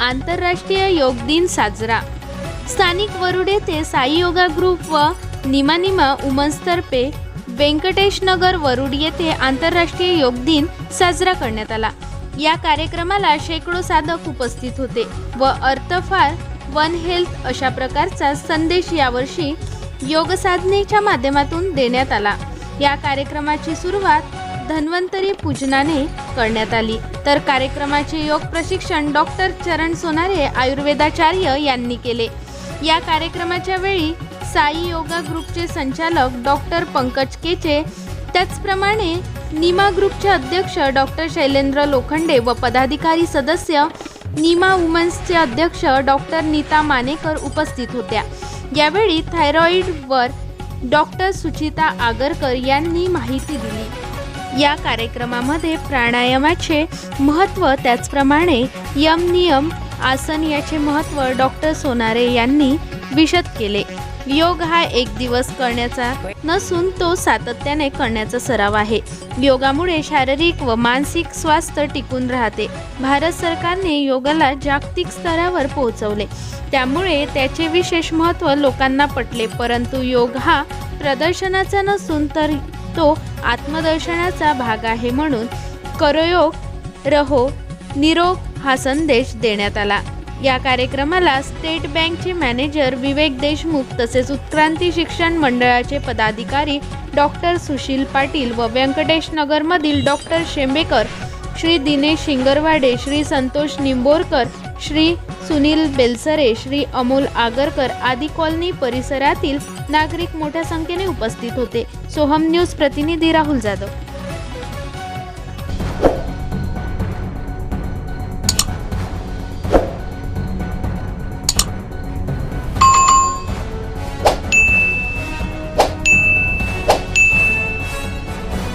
आंतरराष्ट्रीय योग दिन साजरा. स्थानिक वरुड येथे साई योगा ग्रुप व निमानिमा उमन्सतर्फे व्यंकटेश नगर वरुड येथे आंतरराष्ट्रीय योग दिन साजरा करण्यात आला. या कार्यक्रमाला शेकडो साधक उपस्थित होते व अर्थफार वन हेल्थ अशा प्रकारचा संदेश यावर्षी योग साधनेच्या माध्यमातून देण्यात आला. या कार्यक्रमाची सुरुवात धन्वंतरी पूजनाने करण्यात आली. तर कार्यक्रमाचे योग प्रशिक्षण डॉक्टर चरण सोनारे आयुर्वेदाचार्य यांनी केले. या कार्यक्रमाच्या वेळी साई योगा ग्रुपचे संचालक डॉक्टर पंकज केचे त्याचप्रमाणे निमा ग्रुपचे अध्यक्ष डॉक्टर शैलेंद्र लोखंडे व पदाधिकारी सदस्य निमा वुमन्सचे अध्यक्ष डॉक्टर नीता मानेकर उपस्थित होत्या. यावेळी थायरॉईडवर डॉक्टर सुचिता आगरकर यांनी माहिती दिली. या कार्यक्रमामध्ये प्राणायामाचे महत्त्व त्याचप्रमाणे यम नियम आसन याचे महत्त्व डॉक्टर सोनारे यांनी विशद केले. योग हा एक दिवस करण्याचा नसून तो सातत्याने करण्याचा सराव आहे. योगामुळे शारीरिक व मानसिक स्वास्थ्य टिकून राहते. भारत सरकारने योगाला जागतिक स्तरावर पोहोचवले. त्यामुळे त्याचे विशेष महत्त्व लोकांना पटले परंतु योग हा प्रदर्शनाचा नसून तर तो आत्मदर्शनाचा भाग आहे म्हणून करयोग रहो निरोग हा संदेश देण्यात आला. या कार्यक्रमाला स्टेट बँकचे मॅनेजर विवेक देशमुख तसेच उत्क्रांती शिक्षण मंडळाचे पदाधिकारी डॉक्टर सुशील पाटील व व्यंकटेश नगरमधील डॉक्टर शेंबेकर श्री दिनेश शिंगरवाडे श्री संतोष निंबोरकर श्री सुनील बेलसरे श्री अमोल आगरकर आदी कॉलनी परिसरातील नागरिक मोठ्या संख्येने उपस्थित होते. सोहम न्यूज प्रतिनिधी राहुल जाधव.